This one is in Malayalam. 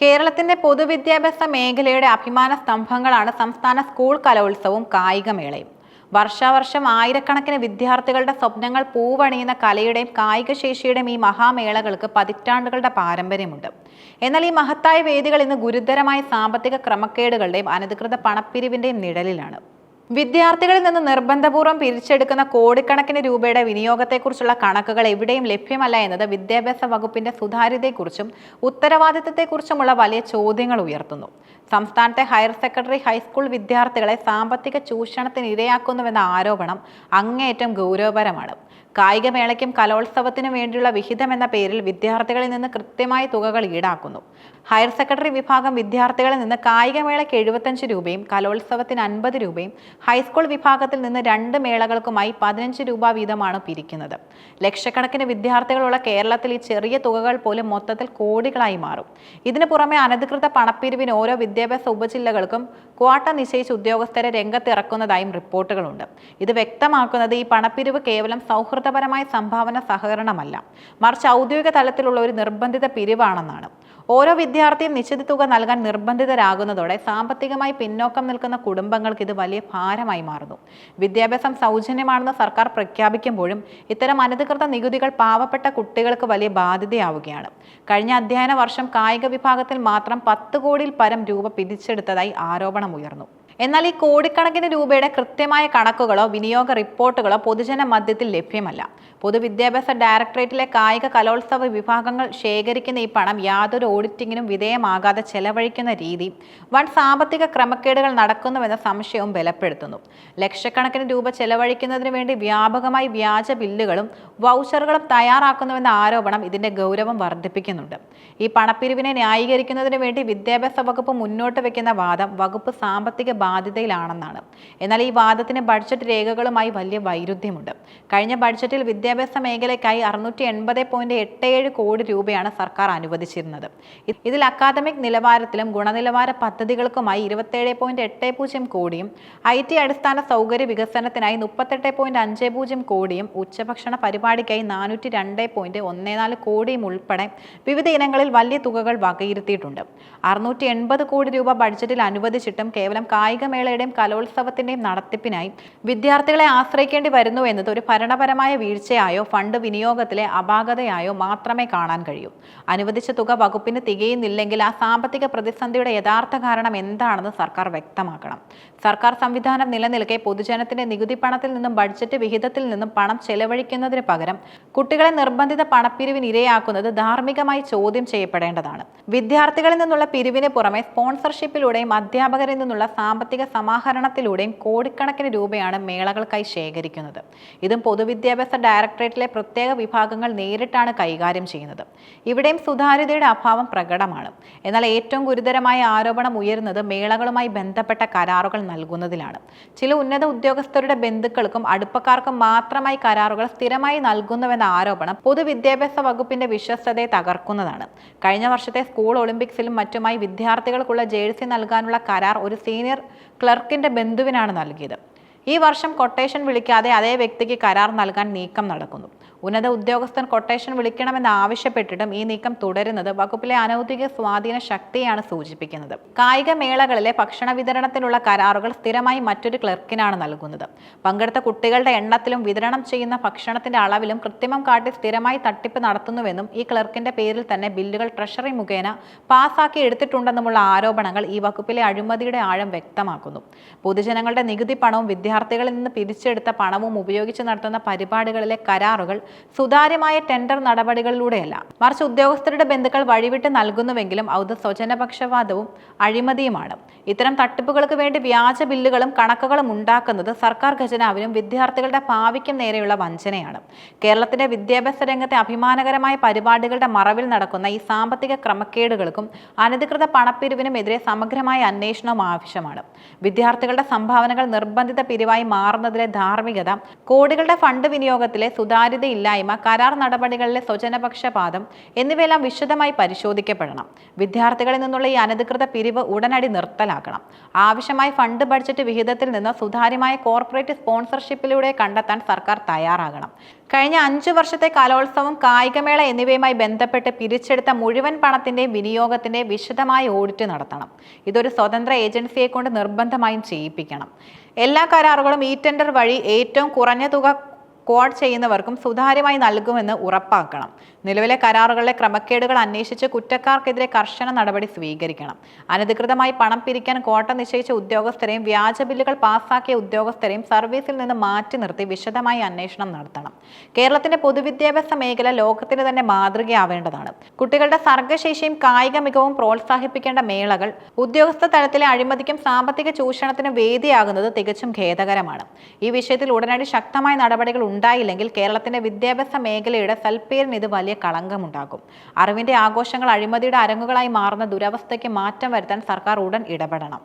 കേരളത്തിന്റെ പൊതുവിദ്യാഭ്യാസ മേഖലയുടെ അഭിമാന സ്തംഭങ്ങളാണ് സംസ്ഥാന സ്കൂൾ കലോത്സവവും കായികമേളയും. വർഷാവർഷം ആയിരക്കണക്കിന് വിദ്യാർത്ഥികളുടെ സ്വപ്നങ്ങൾ പൂവണിയുന്ന കലയുടെയും കായികശേഷിയുടെയും ഈ മഹാമേളകൾക്ക് പതിറ്റാണ്ടുകളുടെ പാരമ്പര്യമുണ്ട്. എന്നാൽ ഈ മഹത്തായ വേദികൾ ഇന്ന് ഗുരുതരമായ സാമ്പത്തിക ക്രമക്കേടുകളുടെയും അനധികൃത പണപ്പിരിവിന്റെയും നിഴലിലാണ്. വിദ്യാർത്ഥികളിൽ നിന്ന് നിർബന്ധപൂർവം പിരിച്ചെടുക്കുന്ന കോടിക്കണക്കിന് രൂപയുടെ വിനിയോഗത്തെക്കുറിച്ചുള്ള കണക്കുകൾ എവിടെയും ലഭ്യമല്ല എന്നത് വിദ്യാഭ്യാസ വകുപ്പിന്റെ സുതാര്യതയെക്കുറിച്ചും ഉത്തരവാദിത്തത്തെക്കുറിച്ചുമുള്ള വലിയ ചോദ്യങ്ങൾ ഉയർത്തുന്നു. സംസ്ഥാനത്തെ ഹയർ സെക്കൻഡറി ഹൈസ്കൂൾ വിദ്യാർത്ഥികളെ സാമ്പത്തിക ചൂഷണത്തിന് ഇരയാക്കുന്നുവെന്ന ആരോപണം അങ്ങേയറ്റം ഗൗരവപരമാണ്. കായികമേളയ്ക്കും കലോത്സവത്തിനും വേണ്ടിയുള്ള വിഹിതം എന്ന പേരിൽ വിദ്യാർത്ഥികളിൽ നിന്ന് കൃത്യമായ തുകകൾ ഈടാക്കുന്നു. ഹയർ സെക്കൻഡറി വിഭാഗം വിദ്യാർത്ഥികളിൽ നിന്ന് കായികമേളയ്ക്ക് എഴുപത്തഞ്ച് രൂപയും കലോത്സവത്തിന് അൻപത് രൂപയും ഹൈസ്കൂൾ വിഭാഗത്തിൽ നിന്ന് രണ്ട് മേളകൾക്കുമായി പതിനഞ്ച് രൂപ വീതമാണ് പിരിക്കുന്നത്. ലക്ഷക്കണക്കിന് വിദ്യാർത്ഥികളുള്ള കേരളത്തിൽ ഈ ചെറിയ തുകകൾ പോലും മൊത്തത്തിൽ കോടികളായി മാറും. ഇതിനു പുറമെ അനധികൃത പണപ്പിരിവിന് ഓരോ വിദ്യാഭ്യാസ ഉപജില്ലകൾക്കും ക്വാട്ട നിശ്ചയിച്ച് ഉദ്യോഗസ്ഥരെ രംഗത്തിറക്കുന്നതായും റിപ്പോർട്ടുകളുണ്ട്. ഇത് വ്യക്തമാക്കുന്നത് ഈ പണപ്പിരിവ് കേവലം സൗഹൃദപരമായ സംഭാവന സഹകരണമല്ല. മറിച്ച് ഔദ്യോഗിക തലത്തിലുള്ള ഒരു നിർബന്ധിത പിരിവാണെന്നാണ്. ഓരോ വിദ്യാർത്ഥിയും നിശ്ചിത തുക നൽകാൻ നിർബന്ധിതരാകുന്നതോടെ സാമ്പത്തികമായി പിന്നോക്കം നിൽക്കുന്ന കുടുംബങ്ങൾക്ക് ഇത് വലിയ ഭാരമായി മാറുന്നു. വിദ്യാഭ്യാസം സൗജന്യമാണെന്ന് സർക്കാർ പ്രഖ്യാപിക്കുമ്പോഴും ഇത്തരം അനധികൃത നികുതികൾ പാവപ്പെട്ട കുട്ടികൾക്ക് വലിയ ബാധ്യതയാവുകയാണ്. കഴിഞ്ഞ അധ്യയന വർഷം കായിക വിഭാഗത്തിൽ മാത്രം പത്ത് കോടിയിൽ പരം രൂപ പിരിച്ചെടുത്തതായി ആരോപണമുയർന്നു. എന്നാൽ ഈ കോടിക്കണക്കിന് രൂപയുടെ കൃത്യമായ കണക്കുകളോ വിനിയോഗ റിപ്പോർട്ടുകളോ പൊതുജന മധ്യത്തിൽ ലഭ്യമല്ല. പൊതുവിദ്യാഭ്യാസ ഡയറക്ടറേറ്റിലെ കായിക കലോത്സവ വിഭാഗങ്ങൾ ശേഖരിക്കുന്ന ഈ പണം യാതൊരു ഓഡിറ്റിങ്ങിനും വിധേയമാകാതെ ചെലവഴിക്കുന്ന രീതി വൻ സാമ്പത്തിക ക്രമക്കേടുകൾ നടക്കുന്നുവെന്ന സംശയവും ബലപ്പെടുത്തുന്നു. ലക്ഷക്കണക്കിന് രൂപ ചെലവഴിക്കുന്നതിന് വേണ്ടി വ്യാപകമായി വ്യാജ ബില്ലുകളും വൗച്ചറുകളും തയ്യാറാക്കുന്നുവെന്ന ആരോപണം ഇതിന്റെ ഗൗരവം വർദ്ധിപ്പിക്കുന്നുണ്ട്. ഈ പണപ്പിരിവിനെ ന്യായീകരിക്കുന്നതിന് വേണ്ടി വിദ്യാഭ്യാസ വകുപ്പ് മുന്നോട്ട് വെക്കുന്ന വാദം വകുപ്പ് സാമ്പത്തിക ബാധ്യതയിലാണെന്നാണ്. എന്നാൽ ഈ വാദത്തിന് ബഡ്ജറ്റ് രേഖകളുമായി വലിയ വൈരുദ്ധ്യമുണ്ട്. കഴിഞ്ഞ ബഡ്ജറ്റിൽ വിദ്യാഭ്യാസ മേഖലയ്ക്കായി അറുന്നൂറ്റി എൺപത് പോയിന്റ് എട്ട് ഏഴ് കോടി രൂപയാണ് സർക്കാർ അനുവദിച്ചിരുന്നത്. ഇതിൽ അക്കാദമിക് നിലവാരത്തിലും ഗുണനിലവാര പദ്ധതികൾക്കുമായി ഇരുപത്തേഴ് പോയിന്റ് എട്ട് പൂജ്യം കോടിയും ഐ ടി അടിസ്ഥാന സൗകര്യ വികസനത്തിനായി മുപ്പത്തെട്ട് പോയിന്റ് അഞ്ച് പൂജ്യം കോടിയും ഉച്ചഭക്ഷണ പരിപാടിക്കായി നാനൂറ്റി രണ്ട് പോയിന്റ് ഒന്ന് നാല് കോടിയും ഉൾപ്പെടെ വിവിധ ഇനങ്ങളിൽ വലിയ തുകകൾ വകയിരുത്തിയിട്ടുണ്ട്. അറുന്നൂറ്റി എൺപത് കോടി രൂപ ബഡ്ജറ്റിൽ അനുവദിച്ചിട്ടും കേവലം കായികമേളയുടെയും കലോത്സവത്തിന്റെയും നടത്തിപ്പിനായി വിദ്യാർത്ഥികളെ ആശ്രയിക്കേണ്ടി വരുന്നു എന്നത് ഒരു ഭരണപരമായ വീഴ്ചയായോ ഫണ്ട് വിനിയോഗത്തിലെ അപാകതയായോ മാത്രമേ കാണാൻ കഴിയൂ. അനുവദിച്ച തുക വകുപ്പിന് തികയുന്നില്ലെങ്കിൽ ആ സാമ്പത്തിക പ്രതിസന്ധിയുടെ യഥാർത്ഥ കാരണം എന്താണെന്ന് സർക്കാർ വ്യക്തമാക്കണം. സർക്കാർ സംവിധാനം നിലനിൽക്കെ പൊതുജനത്തിന്റെ നികുതി പണത്തിൽ നിന്നും ബഡ്ജറ്റ് വിഹിതത്തിൽ നിന്നും പണം ചെലവഴിക്കുന്നതിന് പകരം കുട്ടികളെ നിർബന്ധിത പണപ്പിരിവിന് ഇരയാക്കുന്നത് ധാർമ്മികമായി ചോദ്യം ചെയ്യപ്പെടേണ്ടതാണ്. വിദ്യാർത്ഥികളിൽ നിന്നുള്ള പിരിവിന് പുറമെ സ്പോൺസർഷിപ്പിലൂടെയും അധ്യാപകരിൽ നിന്നുള്ള സാമ്പത്തിക സമാഹരണത്തിലൂടെയും കോടിക്കണക്കിന് രൂപയാണ് മേളകൾക്കായി ശേഖരിക്കുന്നത്. ഇതും പൊതുവിദ്യാഭ്യാസ ഡയറക്ടറേറ്റിലെ പ്രത്യേക വിഭാഗങ്ങൾ നേരിട്ടാണ് കൈകാര്യം ചെയ്യുന്നത്. ഇവിടെയും സുതാര്യതയുടെ അഭാവം പ്രകടമാണ്. എന്നാൽ ഏറ്റവും ഗുരുതരമായ ആരോപണം ഉയരുന്നത് മേളകളുമായി ബന്ധപ്പെട്ട കരാറുകൾ നൽകുന്നതിലാണ്. ചില ഉന്നത ഉദ്യോഗസ്ഥരുടെ ബന്ധുക്കൾക്കും അടുപ്പക്കാർക്കും മാത്രമായി കരാറുകൾ സ്ഥിരമായി നൽകുന്നുവെന്ന ആരോപണം പൊതുവിദ്യാഭ്യാസ വകുപ്പിന്റെ വിശ്വസ്തതയെ തകർക്കുന്നതാണ്. കഴിഞ്ഞ വർഷത്തെ സ്കൂൾ ഒളിമ്പിക്സിലും മറ്റുമായി വിദ്യാർത്ഥികൾക്കുള്ള ജേഴ്സി നൽകാനുള്ള കരാർ ഒരു സീനിയർ ക്ലർക്കിന്റെ ബന്ധുവിനാണ് നൽകിയത്. ഈ വർഷം കൊട്ടേഷൻ വിളിക്കാതെ അതേ വ്യക്തിക്ക് കരാർ നൽകാൻ നീക്കം നടക്കുന്നു. ഉന്നത ഉദ്യോഗസ്ഥൻ കൊട്ടേഷൻ വിളിക്കണമെന്ന് ആവശ്യപ്പെട്ടിട്ടും ഈ നീക്കം തുടരുന്നത് വകുപ്പിലെ അനൗദ്യോഗിക സ്വാധീന ശക്തിയാണ് സൂചിപ്പിക്കുന്നത്. കായിക മേളകളിലെ ഭക്ഷണ വിതരണത്തിനുള്ള കരാറുകൾ സ്ഥിരമായി മറ്റൊരു ക്ലർക്കിനാണ് നൽകുന്നത്. പങ്കെടുത്ത കുട്ടികളുടെ എണ്ണത്തിലും വിതരണം ചെയ്യുന്ന ഭക്ഷണത്തിന്റെ അളവിലും കൃത്രിമം കാട്ടി സ്ഥിരമായി തട്ടിപ്പ് നടത്തുന്നുവെന്നും ഈ ക്ലർക്കിന്റെ പേരിൽ തന്നെ ബില്ലുകൾ ട്രഷറി മുഖേന പാസാക്കി എടുത്തിട്ടുണ്ടെന്നുമുള്ള ആരോപണങ്ങൾ ഈ വകുപ്പിലെ അഴിമതിയുടെ ആഴം വ്യക്തമാക്കുന്നു. പൊതുജനങ്ങളുടെ നികുതി പണവും വിദ്യാർത്ഥികളിൽ നിന്ന് പിരിച്ചെടുത്ത പണവും ഉപയോഗിച്ച് നടത്തുന്ന പരിപാടികളിലെ കരാറുകൾ സുതാര്യമായ ടെൻഡർ നടപടികളിലൂടെയല്ല. മറിച്ച് ഉദ്യോഗസ്ഥരുടെ ബന്ധുക്കൾ വഴിവിട്ട് നൽകുന്നുവെങ്കിലും അത് സ്വജനപക്ഷപാതവും അഴിമതിയുമാണ്. ഇത്തരം തട്ടിപ്പുകൾക്ക് വേണ്ടി വ്യാജ ബില്ലുകളും കണക്കുകളും ഉണ്ടാക്കുന്നത് സർക്കാർ ഖജനാവിനും വിദ്യാർത്ഥികളുടെ ഭാവിക്കും നേരെയുള്ള വഞ്ചനയാണ്. കേരളത്തിന്റെ വിദ്യാഭ്യാസ രംഗത്തെ അഭിമാനകരമായ പരിപാടികളുടെ മറവിൽ നടക്കുന്ന ഈ സാമ്പത്തിക ക്രമക്കേടുകൾക്കും അനധികൃത പണപ്പിരിവിനും എതിരെ സമഗ്രമായ അന്വേഷണവും ആവശ്യമാണ്. വിദ്യാർത്ഥികളുടെ സംഭാവനകൾ നിർബന്ധിത പിരിവായി മാറുന്നതിലെ ധാർമ്മികത കോടികളുടെ ഫണ്ട് വിനിയോഗത്തിലെ സുതാര്യതയില്ലായ്മ ഇല്ലായ്മ കരാർ നടപടികളിലെ സ്വജനപക്ഷപാതം എന്നിവയെല്ലാം വിശദമായി പരിശോധിക്കപ്പെടണം. വിദ്യാർത്ഥികളിൽ നിന്നുള്ള ഈ അനധികൃത പിരിവ് ഉടനടി നിർത്തലാക്കണം. ആവശ്യമായ ഫണ്ട് ബഡ്ജറ്റ് വിഹിതത്തിൽ നിന്ന് സുതാര്യമായ കോർപ്പറേറ്റ് സ്പോൺസർഷിപ്പിലൂടെ കണ്ടെത്താൻ സർക്കാർ തയ്യാറാകണം. കഴിഞ്ഞ അഞ്ചു വർഷത്തെ കലോത്സവം കായികമേള എന്നിവയുമായി ബന്ധപ്പെട്ട് പിരിച്ചെടുത്ത മുഴുവൻ പണത്തിന്റെയും വിനിയോഗത്തിന്റെ വിശദമായ ഓഡിറ്റ് നടത്തണം. ഇതൊരു സ്വതന്ത്ര ഏജൻസിയെ കൊണ്ട് നിർബന്ധമായും ചെയ്യിപ്പിക്കണം. എല്ലാ കരാറുകളും ഈ ടെൻഡർ വഴി ഏറ്റവും കുറഞ്ഞ തുക ക്വാഡ് ചെയ്യുന്നവർക്കും സുതാര്യമായി നൽകുമെന്ന് ഉറപ്പാക്കണം. നിലവിലെ കരാറുകളിലെ ക്രമക്കേടുകൾ അന്വേഷിച്ച് കുറ്റക്കാർക്കെതിരെ കർശന നടപടി സ്വീകരിക്കണം. അനധികൃതമായി പണം പിരിക്കാൻ കോട്ട നിശ്ചയിച്ച ഉദ്യോഗസ്ഥരെയും വ്യാജ ബില്ലുകൾ പാസാക്കിയ ഉദ്യോഗസ്ഥരെയും സർവീസിൽ നിന്ന് മാറ്റി നിർത്തി വിശദമായി അന്വേഷണം നടത്തണം. കേരളത്തിന്റെ പൊതുവിദ്യാഭ്യാസ മേഖല ലോകത്തിന് തന്നെ മാതൃകയാവേണ്ടതാണ്. കുട്ടികളുടെ സർഗശേഷിയും കായിക മികവും പ്രോത്സാഹിപ്പിക്കേണ്ട മേളകൾ ഉദ്യോഗസ്ഥ തലത്തിലെ അഴിമതിക്കും സാമ്പത്തിക ചൂഷണത്തിനും വേദിയാകുന്നത് തികച്ചും ഖേദകരമാണ്. ഈ വിഷയത്തിൽ ഉടനടി ശക്തമായ നടപടികൾ ഉണ്ടായില്ലെങ്കിൽ കേരളത്തിന്റെ വിദ്യാഭ്യാസ മേഖലയുടെ സൽപ്പേരിന് ഇത് വലിയ കളങ്കമുണ്ടാകും. അറിവിന്റെ ആഘോഷങ്ങൾ അഴിമതിയുടെ അരങ്ങുകളായി മാറുന്ന ദുരവസ്ഥയ്ക്ക് മാറ്റം വരുത്താൻ സർക്കാർ ഉടൻ ഇടപെടണം.